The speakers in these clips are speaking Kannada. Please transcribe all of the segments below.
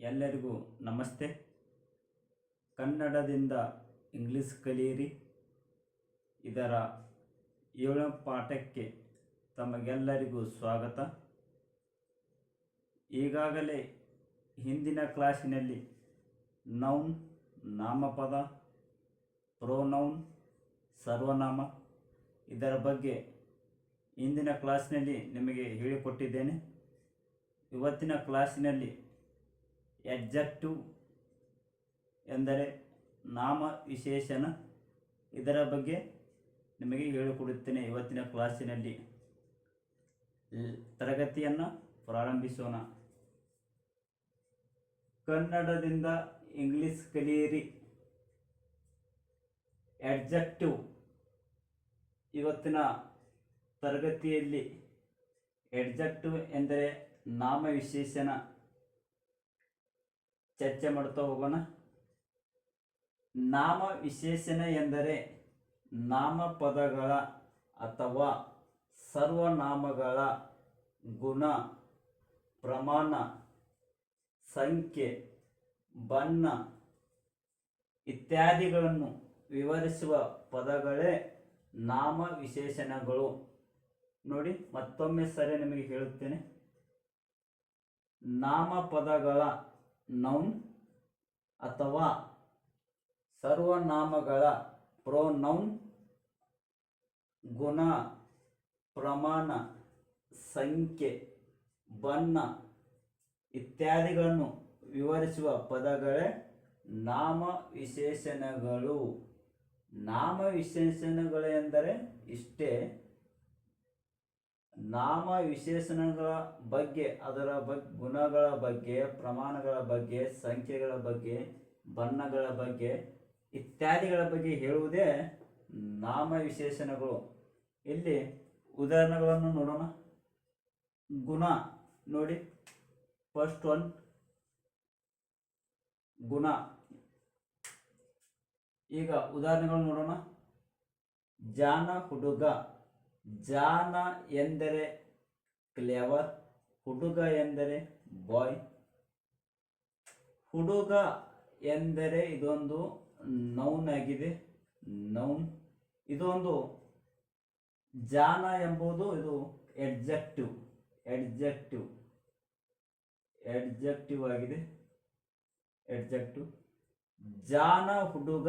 ಎಲ್ಲರಿಗೂ ನಮಸ್ತೆ. ಕನ್ನಡದಿಂದ ಇಂಗ್ಲಿಷ್ ಕಲಿಯಿರಿ. ಇದರ ಏಳನೇ ಪಾಠಕ್ಕೆ ತಮಗೆಲ್ಲರಿಗೂ ಸ್ವಾಗತ. ಈಗಾಗಲೇ ಹಿಂದಿನ ಕ್ಲಾಸಿನಲ್ಲಿ ನೌನ್, ನಾಮಪದ, ಪ್ರೋನೌನ್, ಸರ್ವನಾಮ ಇದರ ಬಗ್ಗೆ ಇಂದಿನ ಕ್ಲಾಸ್ನಲ್ಲಿ ನಿಮಗೆ ಹೇಳಿಕೊಟ್ಟಿದ್ದೇನೆ. ಇವತ್ತಿನ ಕ್ಲಾಸಿನಲ್ಲಿ ಎಡ್ಜೆಕ್ಟಿವ್ ಎಂದರೆ ನಾಮ ವಿಶೇಷಣ ಇದರ ಬಗ್ಗೆ ನಿಮಗೆ ಹೇಳಿಕೊಡುತ್ತೇನೆ ಇವತ್ತಿನ ಕ್ಲಾಸಿನಲ್ಲಿ. ತರಗತಿಯನ್ನು ಪ್ರಾರಂಭಿಸೋಣ. ಕನ್ನಡದಿಂದ ಇಂಗ್ಲಿಷ್ ಕಲಿಯಿರಿ. ಎಡ್ಜೆಕ್ಟಿವ್ ಇವತ್ತಿನ ತರಗತಿಯಲ್ಲಿ ಎಡ್ಜೆಕ್ಟಿವ್ ಎಂದರೆ ನಾಮ ವಿಶೇಷಣ ಚರ್ಚೆ ಮಾಡ್ತಾ ಹೋಗೋಣ. ನಾಮ ವಿಶೇಷಣ ಎಂದರೆ ನಾಮಪದಗಳ ಅಥವಾ ಸರ್ವನಾಮಗಳ ಗುಣ, ಪ್ರಮಾಣ, ಸಂಖ್ಯೆ, ಬಣ್ಣ ಇತ್ಯಾದಿಗಳನ್ನು ವಿವರಿಸುವ ಪದಗಳೇ ನಾಮ ವಿಶೇಷಣಗಳು. ನೋಡಿ, ಮತ್ತೊಮ್ಮೆ ಸರಿ ನಿಮಗೆ ಹೇಳುತ್ತೇನೆ. ನಾಮಪದಗಳ ನೌನ್ ಅಥವಾ ಸರ್ವನಾಮಗಳ ಪ್ರೊನೌನ್ ಗುಣ, ಪ್ರಮಾಣ, ಸಂಖ್ಯೆ, ಬಣ್ಣ ಇತ್ಯಾದಿಗಳನ್ನು ವಿವರಿಸುವ ಪದಗಳೇ ನಾಮ ವಿಶೇಷಣಗಳು ನಾಮ ವಿಶೇಷಣಗಳು ಎಂದರೆ ಇಷ್ಟೇ. ನಾಮ ವಿಶೇಷಣಗಳ ಬಗ್ಗೆ, ಅದರ ಬಗ್, ಗುಣಗಳ ಬಗ್ಗೆ, ಪ್ರಮಾಣಗಳ ಬಗ್ಗೆ, ಸಂಖ್ಯೆಗಳ ಬಗ್ಗೆ, ಬಣ್ಣಗಳ ಬಗ್ಗೆ ಇತ್ಯಾದಿಗಳ ಬಗ್ಗೆ ಹೇಳುವುದೇ ನಾಮ ವಿಶೇಷಣಗಳು. ಇಲ್ಲಿ ಉದಾಹರಣೆಗಳನ್ನು ನೋಡೋಣ. ಗುಣ ನೋಡಿ. ಫಸ್ಟ್ ಒನ್ ಗುಣ. ಈಗ ಉದಾಹರಣೆಗಳು ನೋಡೋಣ. ಜಾನ ಹುಡುಗ. ಜಾನ ಎಂದರೆ ಕ್ಲೆವರ್, ಹುಡುಗ ಎಂದರೆ ಬಾಯ್. ಹುಡುಗ ಎಂದರೆ ಇದೊಂದು ನೌನ್ ಆಗಿದೆ ನೌನ್ ಇದೊಂದು ಜಾನ ಎಂಬುದು ಇದು ಎಡ್ಜೆಕ್ಟಿವ್ ಎಡ್ಜೆಕ್ಟಿವ್ ಎಡ್ಜೆಕ್ಟಿವ್ ಆಗಿದೆ ಎಡ್ಜೆಕ್ಟಿವ್ ಜಾನ, ಹುಡುಗ,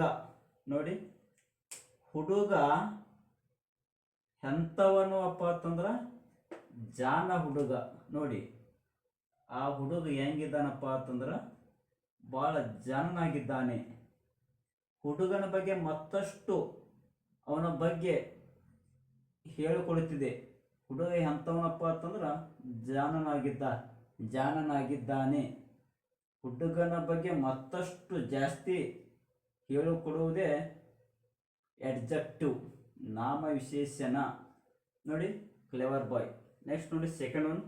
ನೋಡಿ. ಹುಡುಗ ಎಂಥವನು ಅಪ್ಪ ಅಂತಂದ್ರ ಜಾನ ಹುಡುಗ. ನೋಡಿ, ಆ ಹುಡುಗ ಹೆಂಗಿದ್ದಾನಪ್ಪ ಅಂತಂದ್ರ ಭಾಳ ಜಾನನಾಗಿದ್ದಾನೆ. ಹುಡುಗನ ಬಗ್ಗೆ ಮತ್ತಷ್ಟು ಅವನ ಬಗ್ಗೆ ಹೇಳಿಕೊಡುತ್ತಿದೆ ಹುಡುಗ ಎಂಥವನಪ್ಪ ಅಂತಂದ್ರ ಜಾನನಾಗಿದ್ದ, ಜಾನನಾಗಿದ್ದಾನೆ. ಹುಡುಗನ ಬಗ್ಗೆ ಮತ್ತಷ್ಟು ಜಾಸ್ತಿ ಹೇಳಿಕೊಡುವುದೇ ಎಡ್ಜೆಕ್ಟಿವ್ ನಾಮ ವಿಶೇಷಣ ನೋಡಿ ಕ್ಲೆವರ್ ಬಾಯ್ ನೆಕ್ಸ್ಟ್ ನೋಡಿ ಸೆಕೆಂಡ್ ಒನ್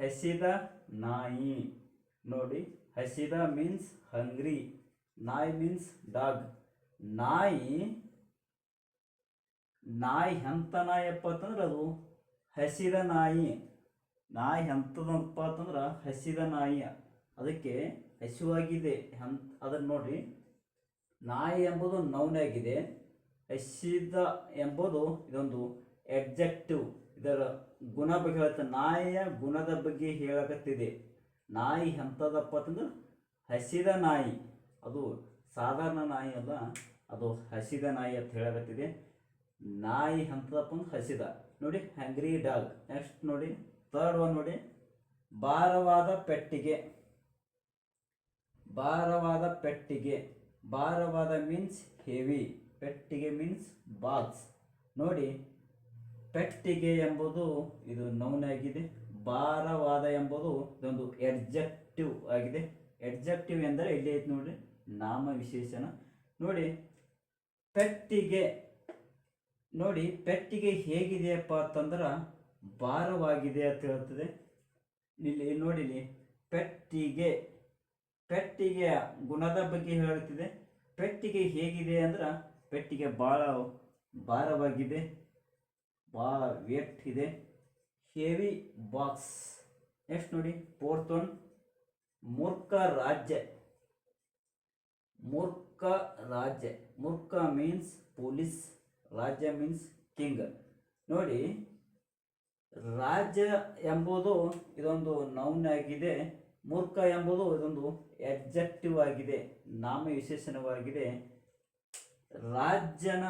ಹಸಿದ ನಾಯಿ. ನೋಡಿ, ಹಸಿದ ಮೀನ್ಸ್ ಹಂಗ್ರಿ ನಾಯಿ ಮೀನ್ಸ್ ಡಾಗ್ ನಾಯಿ ನಾಯಿ ಎಂಥ ನಾಯಪ್ಪ ಅಂತಂದ್ರೆ ಅದು ಹಸಿದ ನಾಯಿ. ನಾಯಿ ಎಂಥದಪ್ಪ ಅಂತಂದ್ರೆ ಹಸಿದ ನಾಯಿ. ಅದಕ್ಕೆ ಹಸಿವಾಗಿದೆ ಅದನ್ನ ಅದನ್ನು ನೋಡ್ರಿ ನಾಯಿ ಎಂಬುದು ನೌನಾಗಿದೆ ಹಸಿದ ಎಂಬುದು ಇದೊಂದು ಎಡ್ಜೆಕ್ಟಿವ್ ಇದರ ಗುಣ ಬಗ್ಗೆ ಹೇಳುತ್ತೆ ನಾಯಿಯ ಗುಣದ ಬಗ್ಗೆ ಹೇಳಕತ್ತಿದೆ. ನಾಯಿ ಎಂಥದಪ್ಪ ಅಂತಂದ್ರೆ ಹಸಿದ ನಾಯಿ. ಅದು ಸಾಧಾರಣ ನಾಯಿ ಅಲ್ಲ, ಅದು ಹಸಿದ ನಾಯಿ ಅಂತ ಹೇಳಕತ್ತಿದೆ. ನಾಯಿ ಎಂಥದಪ್ಪ ಅಂದ್ರೆ ಹಸಿದ. ನೋಡಿ ಹ್ಯಾಂಗ್ರಿ ಡಾಗ್ ನೆಕ್ಸ್ಟ್ ನೋಡಿ ಥರ್ಡ್ ಒನ್ ನೋಡಿ. ಭಾರವಾದ ಪೆಟ್ಟಿಗೆ. ಭಾರವಾದ ಪೆಟ್ಟಿಗೆ. ಭಾರವಾದ ಮೀನ್ಸ್ ಹೆವಿ ಪೆಟ್ಟಿಗೆ ಮೀನ್ಸ್ ಬಾಕ್ಸ್ ನೋಡಿ, ಪೆಟ್ಟಿಗೆ ಎಂಬುದು ಇದು ನೌನ್ ಆಗಿದೆ. ಭಾರವಾದ ಎಂಬುದು ಇದೊಂದು ಎಡ್ಜೆಕ್ಟಿವ್ ಆಗಿದೆ. ಎಡ್ಜೆಕ್ಟಿವ್ ಎಂದರೆ ಇಲ್ಲಿ ಐತೆ ನೋಡಿ ನಾಮ ವಿಶೇಷಣ ನೋಡಿ, ಪೆಟ್ಟಿಗೆ ನೋಡಿ, ಪೆಟ್ಟಿಗೆ ಹೇಗಿದೆಯಪ್ಪ ಅಂತಂದ್ರೆ ಭಾರವಾಗಿದೆ ಅಂತ ಹೇಳ್ತದೆ. ಇಲ್ಲಿ ನೋಡಿ ಇಲ್ಲಿ ಪೆಟ್ಟಿಗೆ, ಪೆಟ್ಟಿಗೆಯ ಗುಣದ ಬಗ್ಗೆ ಹೇಳುತ್ತಿದೆ. ಪೆಟ್ಟಿಗೆ ಹೇಗಿದೆ ಅಂದ್ರೆ ಪೆಟ್ಟಿಗೆ ಭಾಳ ಭಾರವಾಗಿದೆ ಭಾಳ ವೇಟ್ ಇದೆ. ಹೆವಿ ಬಾಕ್ಸ್ ನೆಕ್ಸ್ಟ್ ನೋಡಿ ಫೋರ್ತ್ ಒನ್ ಮೂರ್ಖ ರಾಜ್ಯ. ಮೂರ್ಖ ರಾಜ್ಯ. ಮೂರ್ಖ ಮೀನ್ಸ್ ಪೊಲೀಸ್ ರಾಜ್ಯ ಮೀನ್ಸ್ ಕಿಂಗ್ ನೋಡಿ, ರಾಜ್ಯ ಎಂಬುದು ಇದೊಂದು ನೌನ್ ಆಗಿದೆ. ಮೂರ್ಖ ಎಂಬುದು ಇದೊಂದು ಎಡ್ಜೆಕ್ಟಿವ್ ಆಗಿದೆ. ನಾಮ ವಿಶೇಷಣವಾಗಿದೆ ರಾಜ್ಯನ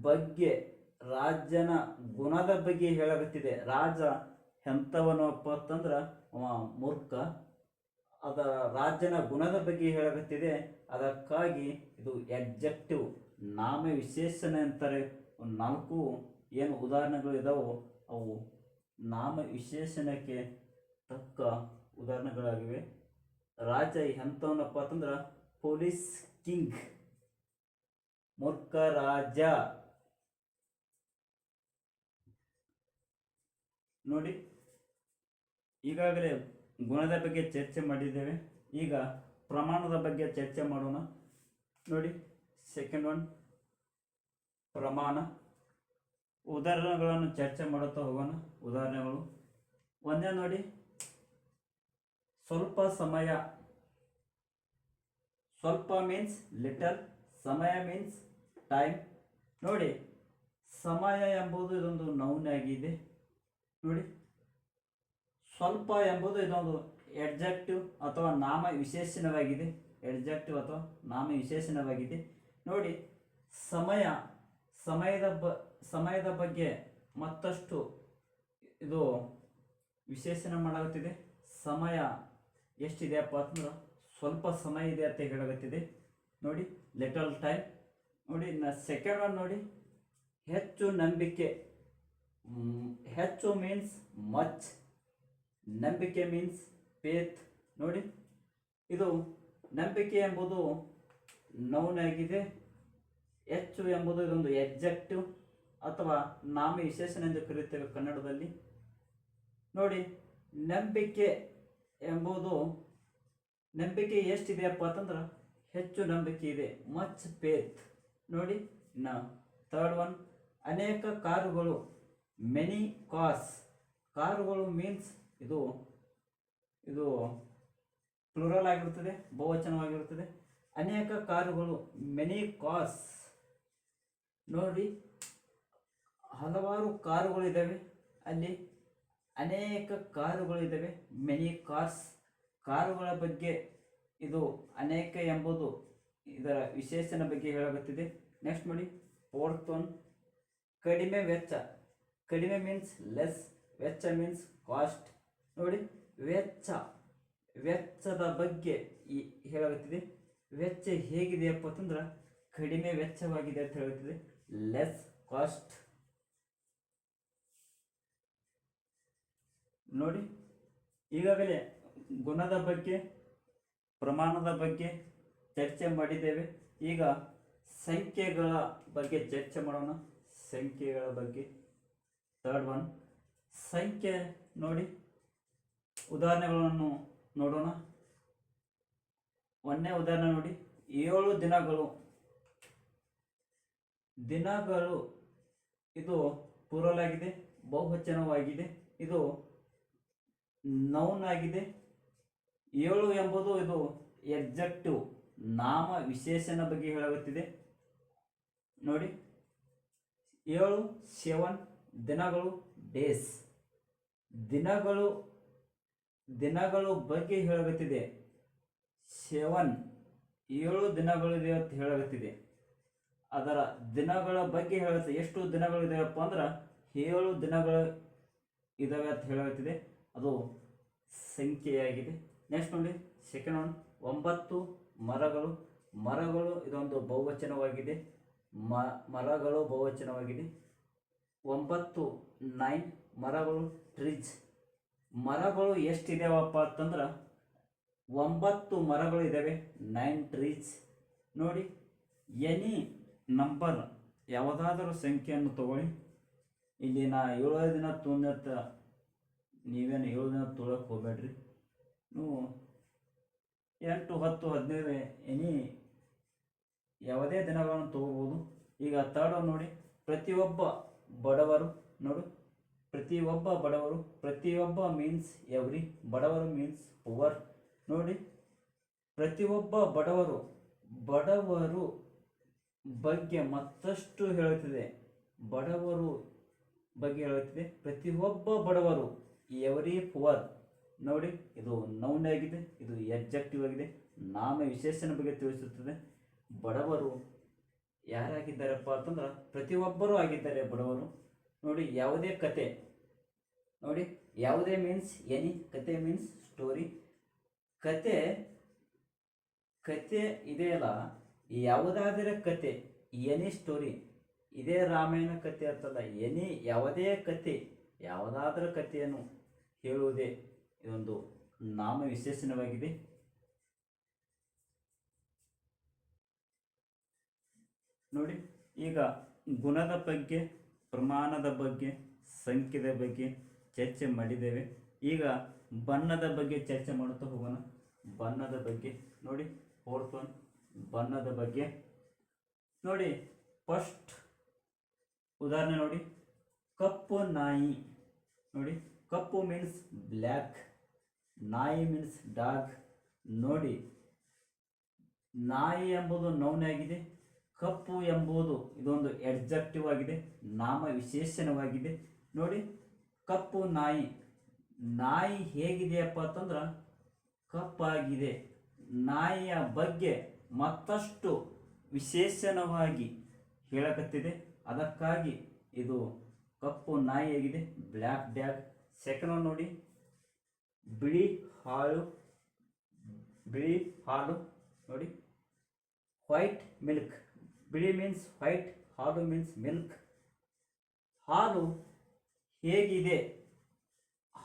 ಬಗ್ಗೆ, ರಾಜ್ಯನ ಗುಣದ ಬಗ್ಗೆ ಹೇಳಕತ್ತಿದೆ. ರಾಜ ಎಂಥವನಪ್ಪ ಅಂತಂದ್ರೆ ಅವ ಮೂರ್ಖ. ಅದರ ರಾಜ್ಯನ ಗುಣದ ಬಗ್ಗೆ ಹೇಳಕತ್ತಿದೆ. ಅದಕ್ಕಾಗಿ ಇದು ಎಕ್ಸೆಕ್ಟಿವ್ ನಾಮ ವಿಶೇಷಣ ಅಂತಾರೆ. ಒಂದು ನಾಲ್ಕು ಏನು ಉದಾಹರಣೆಗಳು ಇದಾವೋ ಅವು ನಾಮ ವಿಶೇಷಣಕ್ಕೆ ತಕ್ಕ ಉದಾಹರಣೆಗಳಾಗಿವೆ. ರಾಜ ಎಂಥವನಪ್ಪ ಅಂತಂದ್ರೆ ಪೊಲೀಸ್ ಕಿಂಗ್. ಮೂರ್ಖ ರಾಜ ನೋಡಿ, ಈಗಾಗಲೇ ಗುಣದ ಬಗ್ಗೆ ಚರ್ಚೆ ಮಾಡಿದ್ದೇವೆ. ಈಗ ಪ್ರಮಾಣದ ಬಗ್ಗೆ ಚರ್ಚೆ ಮಾಡೋಣ. ನೋಡಿ ಸೆಕೆಂಡ್ ಒನ್ ಪ್ರಮಾಣ. ಉದಾಹರಣೆಗಳನ್ನು ಚರ್ಚೆ ಮಾಡುತ್ತಾ ಹೋಗೋಣ, ಉದಾಹರಣೆಗಳು. ಒಂದೇ ನೋಡಿ, ಸ್ವಲ್ಪ ಸಮಯ. ಸ್ವಲ್ಪ ಮೀನ್ಸ್ ಲಿಟಲ್ ಸಮಯ ಮೀನ್ಸ್ ಟೈಮ್ ನೋಡಿ, ಸಮಯ ಎಂಬುದು ಇದೊಂದು ನೌನ್ ಆಗಿದೆ. ನೋಡಿ, ಸ್ವಲ್ಪ ಎಂಬುದು ಇದೊಂದು ಎಡ್ಜೆಕ್ಟಿವ್ ಅಥವಾ ನಾಮ ವಿಶೇಷಣವಾಗಿದೆ. ಎಡ್ಜೆಕ್ಟಿವ್ ಅಥವಾ ನಾಮ ವಿಶೇಷಣವಾಗಿದೆ. ನೋಡಿ, ಸಮಯ, ಸಮಯದ ಬ, ಸಮಯದ ಬಗ್ಗೆ ಮತ್ತಷ್ಟು ಇದು ವಿಶೇಷಣ ಮಾಡಲಾಗುತ್ತಿದೆ. ಸಮಯ ಎಷ್ಟಿದೆಯಪ್ಪ ಅಂತಂದ್ರೆ ಸ್ವಲ್ಪ ಸಮಯ ಇದೆ ಅಂತ ಹೇಳಾಗುತ್ತಿದೆ ನೋಡಿ ಲಿಟಲ್ ಟೈಮ್ ನೋಡಿ ನ ಸೆಕೆಂಡ್ ಒನ್ ನೋಡಿ. ಹೆಚ್ಚು ನಂಬಿಕೆ ಹೆಚ್ಚು ಮೀನ್ಸ್ ಮಚ್ ನಂಬಿಕೆ ಮೀನ್ಸ್ ಪೇತ್ ನೋಡಿ, ಇದು ನಂಬಿಕೆ ಎಂಬುದು ನೌನ್ ಆಗಿದೆ. ಹೆಚ್ಚು ಎಂಬುದು ಇದೊಂದು ಎಕ್ಜೆಕ್ಟಿವ್ ಅಥವಾ ನಾಮ ವಿಶೇಷಣ ಎಂದು ಕರೆಯುತ್ತೇವೆ ಕನ್ನಡದಲ್ಲಿ. ನೋಡಿ, ನಂಬಿಕೆ ಎಂಬುದು, ನಂಬಿಕೆ ಎಷ್ಟಿದೆಯಪ್ಪ ಅಂತಂದ್ರೆ, ಹೆಚ್ಚು ನಂಬಿಕೆ ಇದೆ ಮಚ್ ಪೇತ್ ನೋಡಿ ನ ಥರ್ಡ್ ಒನ್ ಅನೇಕ ಕಾರುಗಳು ಮೆನಿ ಕಾರ್ಸ್ ಕಾರುಗಳು ಮೀನ್ಸ್ ಇದು ಇದು ಪ್ಲೂರಲ್ ಆಗಿರುತ್ತದೆ, ಬಹುವಚನವಾಗಿರುತ್ತದೆ. ಅನೇಕ ಕಾರುಗಳು ಮೆನಿ ಕಾರ್ಸ್ ನೋಡಿ, ಹಲವಾರು ಕಾರುಗಳಿದ್ದಾವೆ ಅಲ್ಲಿ ಅನೇಕ ಕಾರುಗಳಿದ್ದಾವೆ ಮೆನಿ ಕಾರ್ಸ್ ಕಾರುಗಳ ಬಗ್ಗೆ ಇದು ಅನೇಕ ಎಂಬುದು ಇದರ ವಿಶೇಷಣ ಬಗ್ಗೆ ಹೇಳಾಗುತ್ತಿದೆ ನೆಕ್ಸ್ಟ್ ನೋಡಿ ಫೋರ್ತ್ ಒನ್ ಕಡಿಮೆ ವೆಚ್ಚ. ಕಡಿಮೆ ಮೀನ್ಸ್ ಲೆಸ್ ವೆಚ್ಚ ಮೀನ್ಸ್ ಕಾಸ್ಟ್ ನೋಡಿ, ವೆಚ್ಚ, ವೆಚ್ಚದ ಬಗ್ಗೆ ಈ ಹೇಳಾಗುತ್ತಿದೆ ವೆಚ್ಚ ಹೇಗಿದೆಯಪ್ಪ ಅಂತಂದ್ರೆ ಕಡಿಮೆ ವೆಚ್ಚವಾಗಿದೆ ಅಂತ ಹೇಳುತ್ತಿದೆ ಲೆಸ್ ಕಾಸ್ಟ್ ನೋಡಿ, ಈಗಾಗಲೇ ಗುಣದ ಬಗ್ಗೆ, ಪ್ರಮಾಣದ ಬಗ್ಗೆ ಚರ್ಚೆ ಮಾಡಿದ್ದೇವೆ. ಈಗ ಸಂಖ್ಯೆಗಳ ಬಗ್ಗೆ ಚರ್ಚೆ ಮಾಡೋಣ. ಸಂಖ್ಯೆಗಳ ಬಗ್ಗೆ. Third one. ಸಂಖ್ಯೆ ನೋಡಿ. ಉದಾಹರಣೆಗಳನ್ನು ನೋಡೋಣ. ಒಂದನೇ ಉದಾಹರಣೆ ನೋಡಿ. ಏಳು ದಿನಗಳು. ದಿನಗಳು. ಇದು ಪೂರಲ್ ಆಗಿದೆ ಬಹುವಚನವಾಗಿದೆ. ಇದು ನೌನ್ ಆಗಿದೆ. ಏಳು ಎಂಬುದು ಇದು ಎಕ್ಸೆಕ್ಟಿವ್ ನಾಮ ವಿಶೇಷನ ಬಗ್ಗೆ ಹೇಳಾಗುತ್ತಿದೆ. ನೋಡಿ, ಏಳು ಸೆವೆನ್ ದಿನಗಳು, ಡೇಸ್. ದಿನಗಳು ದಿನಗಳು ಬಗ್ಗೆ ಹೇಳಾಗುತ್ತಿದೆ. ಸೆವೆನ್ ಏಳು ದಿನಗಳಿದೆ ಅಂತ ಹೇಳಾಗುತ್ತಿದೆ. ಅದರ ದಿನಗಳ ಬಗ್ಗೆ ಹೇಳುತ್ತೆ ಎಷ್ಟು ದಿನಗಳು ಇದಾವಪ್ಪ ಅಂದ್ರೆ, ಏಳು ದಿನಗಳು ಇದಾವೆ ಅಂತ ಹೇಳಾಗುತ್ತಿದೆ. ಅದು ಸಂಖ್ಯೆಯಾಗಿದೆ. ನೆಕ್ಸ್ಟ್ ನೋಡಿ ಸೆಕೆಂಡ್ ಒನ್ ಒಂಬತ್ತು ಮರಗಳು ಮರಗಳು ಇದೊಂದು ಬಹುವಚನವಾಗಿದೆ. ಮ, ಮರಗಳು ಬಹುವಚನವಾಗಿದೆ. ಒಂಬತ್ತು, ನೈನ್, ಮರಗಳು ಟ್ರಿಜ್ ಮರಗಳು ಎಷ್ಟಿದಾವಪ್ಪ ಅಂತಂದ್ರೆ, ಒಂಬತ್ತು ಮರಗಳು ಇದ್ದಾವೆ ನೈನ್ ಟ್ರೀಸ್ ನೋಡಿ, ಎನಿ ನಂಬರ್ ಯಾವುದಾದರೂ ಸಂಖ್ಯೆಯನ್ನು ತಗೊಳ್ಳಿ. ಇಲ್ಲಿ ನಾ ಏಳು ದಿನ ತುಂಬ ನೀವೇನು ಏಳು ದಿನ ತೊಗೊಳಕ್ಕೆ ಹೋಗ್ಬೇಡ್ರಿ. ನೀವು ಎಂಟು, ಹತ್ತು, ಹದಿನೈದು ಎನಿ ಯಾವುದೇ ದಿನಗಳನ್ನು ತಗೋಬೋದು. ಈಗ ಥರ್ಡ್ ನೋಡಿ, ಪ್ರತಿಯೊಬ್ಬ ಬಡವರು ನೋಡು, ಪ್ರತಿಯೊಬ್ಬ ಬಡವರು, ಪ್ರತಿಯೊಬ್ಬ ಮೀನ್ಸ್ ಎವ್ರಿ ಬಡವರು ಮೀನ್ಸ್ ಪುವರ್ ನೋಡಿ, ಪ್ರತಿಯೊಬ್ಬ ಬಡವರು ಬಡವರು ಬಗ್ಗೆ ಮತ್ತಷ್ಟು ಹೇಳುತ್ತಿದೆ. ಬಡವರು ಬಗ್ಗೆ ಹೇಳುತ್ತಿದೆ. ಪ್ರತಿಯೊಬ್ಬ ಬಡವರು ಎವರಿ ಪುವರ್ ನೋಡಿ, ಇದು ನೌನ್ ಆಗಿದೆ ಇದು ಎಕ್ಸಾಕ್ಟಿವ್ ಆಗಿದೆ. ನಾಮ ವಿಶೇಷನ ಬಗ್ಗೆ ತಿಳಿಸುತ್ತದೆ. ಬಡವರು ಯಾರಾಗಿದ್ದಾರಪ್ಪ ಅಂತಂದ್ರೆ ಪ್ರತಿಯೊಬ್ಬರೂ ಆಗಿದ್ದಾರೆ ಬಡವರು. ನೋಡಿ, ಯಾವುದೇ ಕತೆ, ನೋಡಿ, ಯಾವುದೇ ಮೀನ್ಸ್ ಎನಿ ಕತೆ ಮೀನ್ಸ್ ಸ್ಟೋರಿ ಕತೆ ಕತೆ ಇದೆಯಲ್ಲ ಯಾವುದಾದರೆ ಕತೆ ಎನಿ ಸ್ಟೋರಿ ಇದೇ ರಾಮಾಯಣ ಕತೆ ಅಂತಲ್ಲ ಎನಿ ಯಾವುದೇ ಕತೆ, ಯಾವುದಾದ್ರೂ ಕಥೆಯನ್ನು ಹೇಳುವುದೇ. ಇದೊಂದು ನಾಮ ವಿಶೇಷಣವಾಗಿದೆ. ನೋಡಿ, ಈಗ ಗುಣದ ಬಗ್ಗೆ, ಪ್ರಮಾಣದ ಬಗ್ಗೆ, ಸಂಖ್ಯೆದ ಬಗ್ಗೆ ಚರ್ಚೆ ಮಾಡಿದ್ದೇವೆ. ಈಗ ಬಣ್ಣದ ಬಗ್ಗೆ ಚರ್ಚೆ ಮಾಡುತ್ತಾ ಹೋಗೋಣ. ಬಣ್ಣದ ಬಗ್ಗೆ, ನೋಡಿ ಫೋರ್ತ್ ಒನ್ ಬಣ್ಣದ ಬಗ್ಗೆ. ನೋಡಿ ಫಸ್ಟ್ ಉದಾಹರಣೆ ನೋಡಿ. ಕಪ್ಪು ನಾಯಿ, ನೋಡಿ, ಕಪ್ಪು ಮೀನ್ಸ್ ಬ್ಲ್ಯಾಕ್ ನಾಯಿ ಮೀನ್ಸ್ ಡಾಗ್ ನೋಡಿ, ನಾಯಿ ಎಂಬುದು ನೌನ್ ಆಗಿದೆ, ಕಪ್ಪು ಎಂಬುದು ಇದೊಂದು ಎಡ್ಜೆಕ್ಟಿವ್ ಆಗಿದೆ, ನಾಮ ವಿಶೇಷಣವಾಗಿದೆ. ನೋಡಿ, ಕಪ್ಪು ನಾಯಿ. ನಾಯಿ ಹೇಗಿದೆಯಪ್ಪ ಅಂತಂದ್ರೆ, ಕಪ್ಪಾಗಿದೆ. ನಾಯಿಯ ಬಗ್ಗೆ ಮತ್ತಷ್ಟು ವಿಶೇಷಣವಾಗಿ ಹೇಳಕತ್ತಿದೆ. ಅದಕ್ಕಾಗಿ ಇದು ಕಪ್ಪು ನಾಯಿಯಾಗಿದೆ, ಬ್ಲ್ಯಾಕ್ ಡ್ಯಾಗ್. ಸೆಕೆಂಡ್ ನೋಡಿ ಬಿಳಿ ಹಾಲು ಬಿಳಿ ಹಾಲು ನೋಡಿ. ವೈಟ್ ಮಿಲ್ಕ್ ಬಿಳಿ ಮೀನ್ಸ್ ವೈಟ್ ಹಾಲು ಮೀನ್ಸ್ ಮಿಲ್ಕ್ ಹಾಲು ಹೇಗಿದೆ?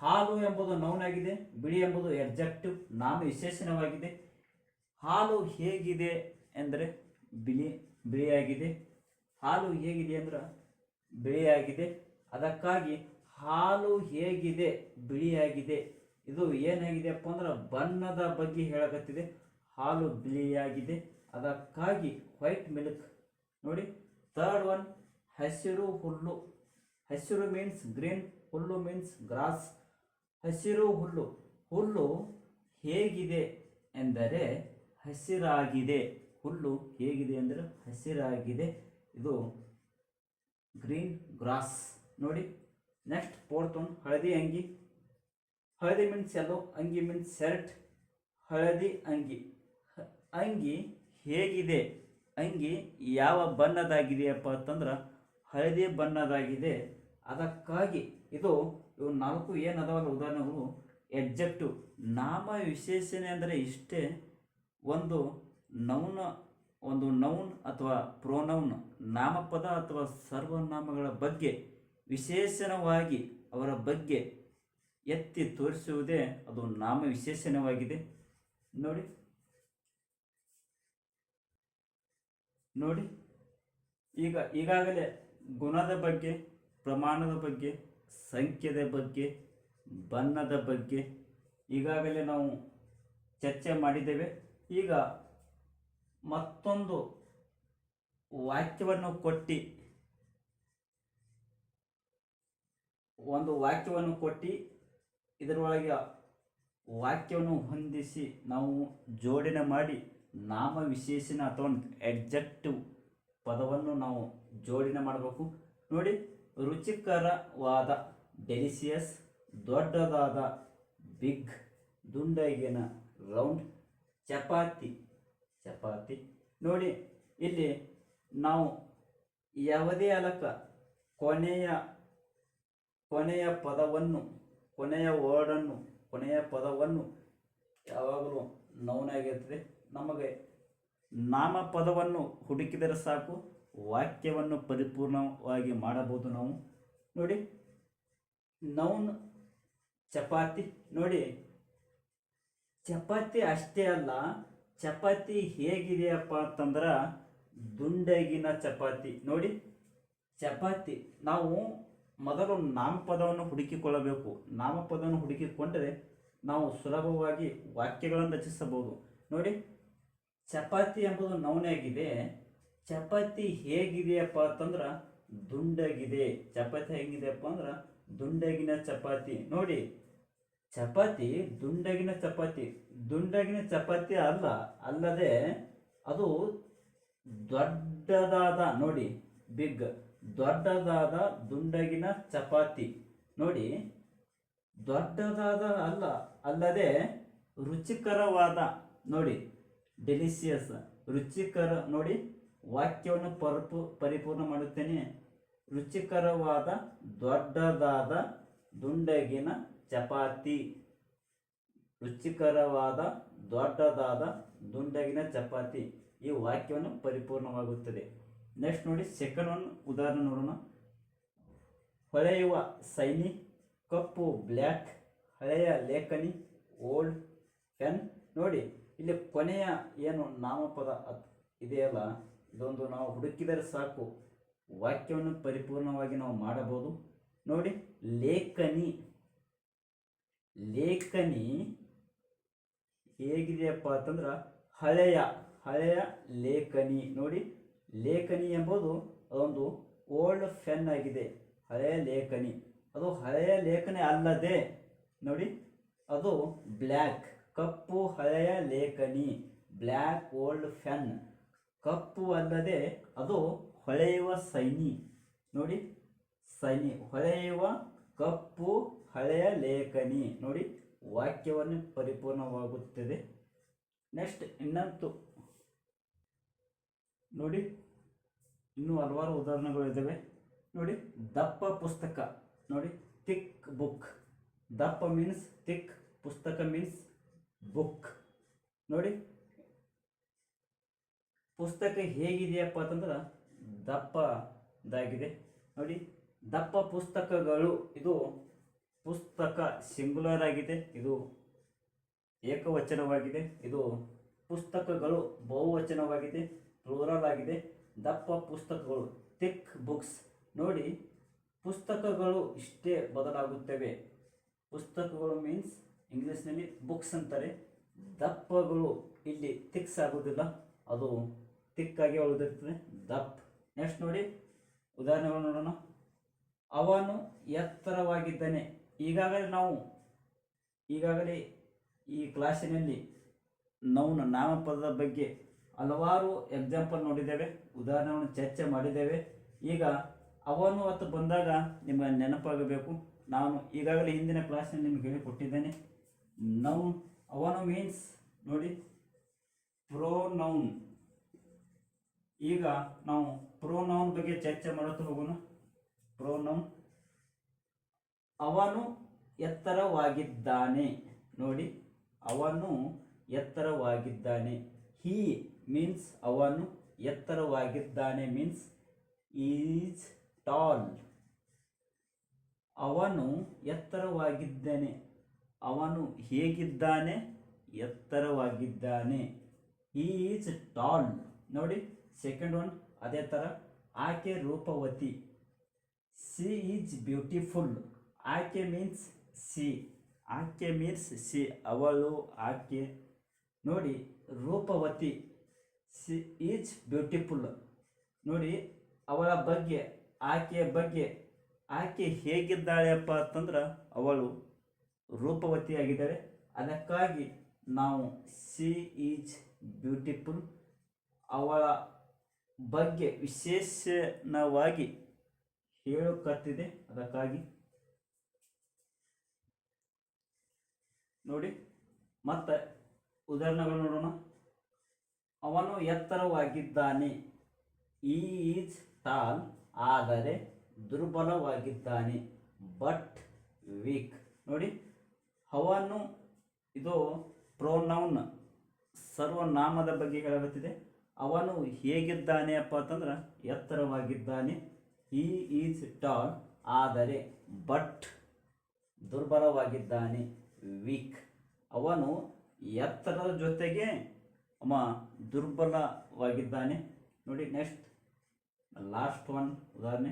ಹಾಲು ಎಂಬುದು ನೌನ್ ಆಗಿದೆ, ಬಿಳಿ ಎಂಬುದು ಎಡ್ಜೆಕ್ಟಿವ್ ನಾಮ ವಿಶೇಷಣವಾಗಿದೆ. ಹಾಲು ಹೇಗಿದೆ ಅಂದರೆ ಬಿಳಿ ಬಿಳಿಯಾಗಿದೆ ಹಾಲು ಹೇಗಿದೆ ಅಂದ್ರೆ ಬಿಳಿಯಾಗಿದೆ ಅದಕ್ಕಾಗಿ ಹಾಲು ಹೇಗಿದೆ ಬಿಳಿಯಾಗಿದೆ ಇದು ಏನಾಗಿದೆಯಪ್ಪ ಅಂದ್ರೆ ಬಣ್ಣದ ಬಗ್ಗೆ ಹೇಳಕತ್ತಿದೆ. ಹಾಲು ಬಿಳಿಯಾಗಿದೆ. ಅದಕ್ಕಾಗಿ ವೈಟ್ ಮಿಲ್ಕ್ ನೋಡಿ ಥರ್ಡ್ ಒನ್ ಹಸಿರು ಹುಲ್ಲು. ಹಸಿರು ಮೀನ್ಸ್ ಗ್ರೀನ್ ಹುಲ್ಲು ಮೀನ್ಸ್ ಗ್ರಾಸ್ ಹಸಿರು ಹುಲ್ಲು. ಹುಲ್ಲು ಹೇಗಿದೆ ಎಂದರೆ ಹಸಿರಾಗಿದೆ. ಹುಲ್ಲು ಹೇಗಿದೆ ಅಂದರೆ ಹಸಿರಾಗಿದೆ. ಇದು ಗ್ರೀನ್ ಗ್ರಾಸ್ ನೋಡಿ ನೆಕ್ಸ್ಟ್ ಫೋರ್ತ್ ಒನ್ ಹಳದಿ ಅಂಗಿ. ಹಳದಿ ಮೀನ್ಸ್ ಎಲ್ಲೋ ಅಂಗಿ ಮೀನ್ಸ್ ಶರ್ಟ್, ಹಳದಿ ಅಂಗಿ. ಅಂಗಿ ಹೇಗಿದೆ? ಅಂಗಿ ಯಾವ ಬಣ್ಣದಾಗಿದೆಯಪ್ಪ ಅಂತಂದ್ರೆ ಹಳದಿ ಬಣ್ಣದಾಗಿದೆ. ಅದಕ್ಕಾಗಿ ಇದು ಇವು ನಾಲ್ಕು ಏನದಾವಲ್ಲ ಉದಾಹರಣೆಗಳು? ಎಕ್ಸಾಕ್ಟು ನಾಮ ವಿಶೇಷಣೆ ಅಂದರೆ ಇಷ್ಟೇ ಒಂದು ನೌನ ಒಂದು ನೌನ್ ಅಥವಾ ಪ್ರೋನೌನ್ ನಾಮಪದ ಅಥವಾ ಸರ್ವನಾಮಗಳ ಬಗ್ಗೆ ವಿಶೇಷಣವಾಗಿ ಅವರ ಬಗ್ಗೆ ಎತ್ತಿ ತೋರಿಸುವುದೇ ಅದು ನಾಮ ವಿಶೇಷಣವಾಗಿದೆ ನೋಡಿ. ನೋಡಿ. ಈಗ, ಈಗಾಗಲೇ ಗುಣದ ಬಗ್ಗೆ, ಪ್ರಮಾಣದ ಬಗ್ಗೆ, ಸಂಖ್ಯೆದ ಬಗ್ಗೆ, ಬಣ್ಣದ ಬಗ್ಗೆ ಈಗಾಗಲೇ ನಾವು ಚರ್ಚೆ ಮಾಡಿದ್ದೇವೆ. ಈಗ ಮತ್ತೊಂದು ವಾಕ್ಯವನ್ನು ಕೊಟ್ಟು, ಒಂದು ವಾಕ್ಯವನ್ನು ಕೊಟ್ಟು ಇದರೊಳಗೆ ವಾಕ್ಯವನ್ನು ಹೊಂದಿಸಿ ನಾವು ಜೋಡಣೆ ಮಾಡಿ ನಾಮ ವಿಶೇಷಣ ಅಥವಾ ಎಡ್ಜೆಕ್ಟಿವ್ ಪದವನ್ನು ನಾವು ಜೋಡಣೆ ಮಾಡಬೇಕು. ನೋಡಿ, ರುಚಿಕರವಾದ ಡೆಲಿಸಿಯಸ್ ದೊಡ್ಡದಾದ ಬಿಗ್ ದುಂಡಗಿನ ರೌಂಡ್ ಚಪಾತಿ ಚಪಾತಿ. ನೋಡಿ, ಇಲ್ಲಿ ನಾವು ಯಾವುದೇ ಅಲಕ ಕೊನೆಯ ಕೊನೆಯ ಪದವನ್ನು ಕೊನೆಯ ವರ್ಡನ್ನು, ಕೊನೆಯ ಪದವನ್ನು ಯಾವಾಗಲೂ ನೌನಾಗಿರ್ತದೆ ನಮಗೆ ನಾಮಪದವನ್ನು ಹುಡುಕಿದರೆ ಸಾಕು, ವಾಕ್ಯವನ್ನು ಪರಿಪೂರ್ಣವಾಗಿ ಮಾಡಬಹುದು ನಾವು. ನೋಡಿ ನೌನ್ ಚಪಾತಿ. ನೋಡಿ, ಚಪಾತಿ ಅಷ್ಟೇ ಅಲ್ಲ, ಚಪಾತಿ ಹೇಗಿದೆಯಪ್ಪ ಅಂತಂದ್ರೆ ದುಂಡಗಿನ ಚಪಾತಿ. ನೋಡಿ, ಚಪಾತಿ. ನಾವು ಮೊದಲು ನಾಮಪದವನ್ನು ಹುಡುಕಿಕೊಳ್ಳಬೇಕು. ನಾಮಪದವನ್ನು ಹುಡುಕಿಕೊಂಡರೆ ನಾವು ಸುಲಭವಾಗಿ ವಾಕ್ಯಗಳನ್ನು ರಚಿಸಬಹುದು. ನೋಡಿ, ಚಪಾತಿ ಎಂಬುದು ನೌನೆಯಾಗಿದೆ ಚಪಾತಿ ಹೇಗಿದೆಯಪ್ಪ ಅಂತಂದ್ರೆ ದುಂಡಾಗಿದೆ. ಚಪಾತಿ ಹೇಗಿದೆಯಪ್ಪ ಅಂದ್ರೆ ದುಂಡಗಿನ ಚಪಾತಿ. ನೋಡಿ, ಚಪಾತಿ ದುಂಡಗಿನ ಚಪಾತಿ. ದುಂಡಗಿನ ಚಪಾತಿ ಅಲ್ಲ, ಅಲ್ಲದೆ ಅದು ದೊಡ್ಡದಾದ, ನೋಡಿ, ಬಿಗ್. ದೊಡ್ಡದಾದ ದುಂಡಗಿನ ಚಪಾತಿ. ನೋಡಿ, ದೊಡ್ಡದಾದ ಅಲ್ಲ, ಅಲ್ಲದೆ ರುಚಿಕರವಾದ, ನೋಡಿ ಡೆಲಿಷಿಯಸ್ ರುಚಿಕರ, ನೋಡಿ, ವಾಕ್ಯವನ್ನು ಪರಪು, ಪರಿಪೂರ್ಣ ಮಾಡುತ್ತೇನೆ. ರುಚಿಕರವಾದ, ದೊಡ್ಡದಾದ ದುಂಡಗಿನ ಚಪಾತಿ. ರುಚಿಕರವಾದ, ದೊಡ್ಡದಾದ ದುಂಡಗಿನ ಚಪಾತಿ. ಈ ವಾಕ್ಯವನ್ನು ಪರಿಪೂರ್ಣವಾಗುತ್ತದೆ. ನೆಕ್ಸ್ಟ್ ನೋಡಿ ಸೆಕೆಂಡ್ ಒನ್ ಉದಾಹರಣೆ ನೋಡೋಣ. ಹೊಳೆಯುವ ಸೈನಿ, ಕಪ್ಪು, ಬ್ಲ್ಯಾಕ್, ಹಳೆಯ ಲೇಖನಿ, ಓಲ್ಡ್ ಪೆನ್ ನೋಡಿ, ಇಲ್ಲಿ ಕೊನೆಯ ಏನು ನಾಮಪದ ಇದೆಯಲ್ಲ ಇದೊಂದು ನಾವು ಹುಡುಕಿದರೆ ಸಾಕು. ವಾಕ್ಯವನ್ನು ಪರಿಪೂರ್ಣವಾಗಿ ನಾವು ಮಾಡಬಹುದು. ನೋಡಿ, ಲೇಖನಿ. ಲೇಖನಿ ಹೇಗಿದೆಯಪ್ಪ ಅಂತಂದ್ರೆ, ಹಳೆಯ ಹಳೆಯ ಲೇಖನಿ. ನೋಡಿ ಲೇಖನಿ ಎಂಬುದು ಅದೊಂದು ಓಲ್ಡ್ ಫೆನ್ ಆಗಿದೆ. ಹಳೆಯ ಲೇಖನಿ. ಅದು ಹಳೆಯ ಲೇಖನಿ ಅಲ್ಲದೆ, ನೋಡಿ, ಅದು ಬ್ಲ್ಯಾಕ್. ಕಪ್ಪು ಹಳೆಯ ಲೇಖನಿ. ಬ್ಲ್ಯಾಕ್ ಓಲ್ಡ್ ಫೆನ್ ಕಪ್ಪು ಅಲ್ಲದೆ ಅದು ಹೊಳೆಯುವ ಸೈನಿ. ನೋಡಿ, ಸೈನಿ. ಹೊಳೆಯುವ ಕಪ್ಪು ಹಳೆಯ ಲೇಖನಿ. ನೋಡಿ, ವಾಕ್ಯವನ್ನು ಪರಿಪೂರ್ಣವಾಗುತ್ತದೆ. ನೆಕ್ಸ್ಟ್ ಇನ್ನಂತು ನೋಡಿ ಇನ್ನೂ ಹಲವಾರು ಉದಾಹರಣೆಗಳು ಇದ್ದಾವೆ ನೋಡಿ, ದಪ್ಪ ಪುಸ್ತಕ. ನೋಡಿ ಥಿಕ್ ಬುಕ್ ದಪ್ಪ ಮೀನ್ಸ್ ಥಿಕ್ ಪುಸ್ತಕ ಮೀನ್ಸ್ ಬುಕ್ ನೋಡಿ, ಪುಸ್ತಕ ಹೇಗಿದೆಯಪ್ಪ ಅಂತಂದ್ರೆ ದಪ್ಪದಾಗಿದೆ. ನೋಡಿ, ದಪ್ಪ ಪುಸ್ತಕಗಳು, ಇದು ಪುಸ್ತಕ ಸಿಂಗುಲರ್ ಆಗಿದೆ. ಇದು ಏಕವಚನವಾಗಿದೆ. ಇದು ಪುಸ್ತಕಗಳು ಬಹುವಚನವಾಗಿದೆ. ಪ್ಲೂರಲ್ ಆಗಿದೆ. ದಪ್ಪ ಪುಸ್ತಕಗಳು ಥಿಕ್ ಬುಕ್ಸ್ ನೋಡಿ ಪುಸ್ತಕಗಳು ಇಷ್ಟೇ ಬದಲಾಗುತ್ತವೆ. ಪುಸ್ತಕಗಳು ಮೀನ್ಸ್ ಇಂಗ್ಲೀಷ್ನಲ್ಲಿ ಬುಕ್ಸ್ ಅಂತಾರೆ. ದಪ್ಪಗಳು ಇಲ್ಲಿ ಥಿಕ್ಸ್ ಆಗೋದಿಲ್ಲ ಅದು ತಿಕ್ಕಾಗಿ ಉಳಿದಿರ್ತದೆ. ದಪ್ಪ. ನೆಕ್ಸ್ಟ್ ನೋಡಿ, ಉದಾಹರಣೆಗಳು ನೋಡೋಣ. ಅವನು ಎತ್ತರವಾಗಿದ್ದಾನೆ. ಈಗಾಗಲೇ ನಾವು, ಈಗಾಗಲೇ ಈ ಕ್ಲಾಸಿನಲ್ಲಿ ನೌನ ನಾಮಪದದ ಬಗ್ಗೆ ಹಲವಾರು ಎಕ್ಸಾಂಪಲ್ ನೋಡಿದ್ದೇವೆ. ಉದಾಹರಣೆಗಳನ್ನು ಚರ್ಚೆ ಮಾಡಿದ್ದೇವೆ. ಈಗ ಅವನು ಹೊತ್ತು ಬಂದಾಗ ನಿಮಗೆ ನೆನಪಾಗಬೇಕು. ನಾನು ಈಗಾಗಲೇ ಹಿಂದಿನ ಕ್ಲಾಸ್ನಲ್ಲಿ ನಿಮಗೆ ಹೇಳಿಕೊಟ್ಟಿದ್ದೇನೆ. ನೌನ್, ಅವನು ಮೀನ್ಸ್ ನೋಡಿ ಪ್ರೋನೌನ್ ಈಗ ನಾವು ಪ್ರೋನೌನ್ ಬಗ್ಗೆ ಚರ್ಚೆ ಮಾಡುತ್ತಾ ಹೋಗೋಣ. ಪ್ರೋನೌನ್ ಅವನು ಎತ್ತರವಾಗಿದ್ದಾನೆ. ನೋಡಿ, ಅವನು ಎತ್ತರವಾಗಿದ್ದಾನೆ. ಹೀ ಮೀನ್ಸ್ ಅವನು ಎತ್ತರವಾಗಿದ್ದಾನೆ ಮೀನ್ಸ್ ಈಸ್ ಟಾಲ್ ಅವನು ಎತ್ತರವಾಗಿದ್ದಾನೆ. ಅವನು ಹೇಗಿದ್ದಾನೆ? ಎತ್ತರವಾಗಿದ್ದಾನೆ. ಹೀ ಈಸ್ ಟಾಲ್ ನೋಡಿ ಸೆಕೆಂಡ್ ಒನ್ ಅದೇ ಥರ ಆಕೆ ರೂಪವತಿ. ಸಿ ಈಸ್ ಬ್ಯೂಟಿಫುಲ್ ಆಕೆ ಮೀನ್ಸ್ ಸಿ ಆಕೆ ಮೀನ್ಸ್ ಸಿ ಅವಳು ಆಕೆ. ನೋಡಿ, ರೂಪವತಿ. She is beautiful. ನೋಡಿ, ಅವಳ ಬಗ್ಗೆ, ಆಕೆಯ ಬಗ್ಗೆ, ಆಕೆ ಹೇಗಿದ್ದಾಳೆಪ್ಪ ಅಂತಂದ್ರೆ ಅವಳು ರೂಪವತಿಯಾಗಿದ್ದಾರೆ. ಅದಕ್ಕಾಗಿ ನಾವು ಸಿ ಈಸ್ ಬ್ಯೂಟಿಫುಲ್. ಅವಳ ಬಗ್ಗೆ ವಿಶೇಷವಾಗಿ ಹೇಳುಕತ್ತಿದೆ. ಅದಕ್ಕಾಗಿ ನೋಡಿ, ಮತ್ತೆ ಉದಾಹರಣೆಗಳು ನೋಡೋಣ. ಅವನು ಎತ್ತರವಾಗಿದ್ದಾನೆ. ಈ ಈಸ್ ಟಾಲ್ ಆದರೆ ದುರ್ಬಲವಾಗಿದ್ದಾನೆ. But week. ನೋಡಿ ಅವನು ಇದು ಪ್ರೋನೌನ್, ಸರ್ವನಾಮದ ಬಗ್ಗೆ ಹೇಳಬತ್ತಿದೆ ಅವನು ಹೇಗಿದ್ದಾನೆ ಅಪ್ಪ ಅಂತಂದ್ರೆ, ಎತ್ತರವಾಗಿದ್ದಾನೆ. ಈ ಈಸ್ ಟಾಲ್ ಆದರೆ ಬಟ್ ದುರ್ಬಲವಾಗಿದ್ದಾನೆ. ವೀಕ್. ಅವನು ಎತ್ತರದ ಜೊತೆಗೆ ಅವ ದುರ್ಬಲವಾಗಿದ್ದಾನೆ. ನೋಡಿ ನೆಕ್ಸ್ಟ್ ಲಾಸ್ಟ್ ಒನ್ ಉದಾಹರಣೆ.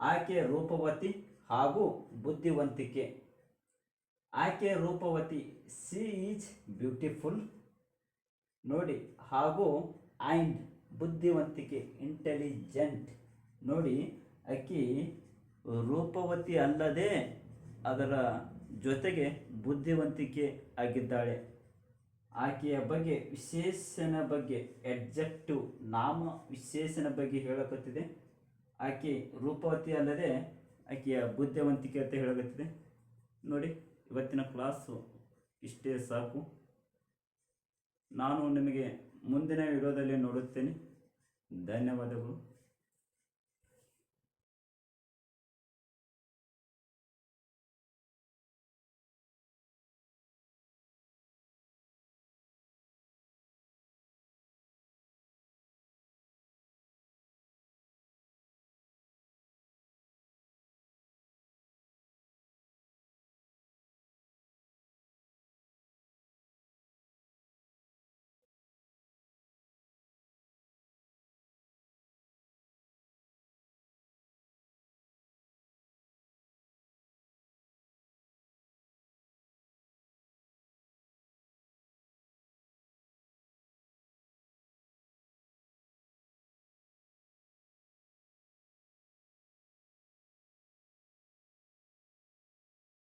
ಆಕೆ ರೂಪವತಿ ಹಾಗೂ ಬುದ್ಧಿವಂತಿಕೆ. ಆಕೆ ರೂಪವತಿ ಸಿ ಈಜ್ ಬ್ಯೂಟಿಫುಲ್ ನೋಡಿ, ಹಾಗೂ ಆ್ಯಂಡ್ ಬುದ್ಧಿವಂತಿಕೆ ಇಂಟೆಲಿಜೆಂಟ್ ನೋಡಿ ಆಕೆ ರೂಪವತಿ ಅಲ್ಲದೆ ಅದರ ಜೊತೆಗೆ ಬುದ್ಧಿವಂತಿಕೆ ಆಗಿದ್ದಾಳೆ. ಆಕೆಯ ಬಗ್ಗೆ ವಿಶೇಷನ ಬಗ್ಗೆ ಎಡ್ಜೆಕ್ಟಿವ್ ನಾಮ ವಿಶೇಷಣ ಬಗ್ಗೆ ಹೇಳಕತ್ತಿದೆ. ಆಕೆ ರೂಪವತಿ ಅಲ್ಲದೆ ಆಕೆಯ ಬುದ್ಧಿವಂತಿಕೆ ಅಂತ ಹೇಳಕತ್ತಿದೆ. ನೋಡಿ, ಇವತ್ತಿನ ಕ್ಲಾಸು ಇಷ್ಟೇ ಸಾಕು. ನಾನು ನಿಮಗೆ ಮುಂದಿನ ವಿಡಿಯೋದಲ್ಲಿ ನೋಡುತ್ತೇನೆ. ಧನ್ಯವಾದಗಳು.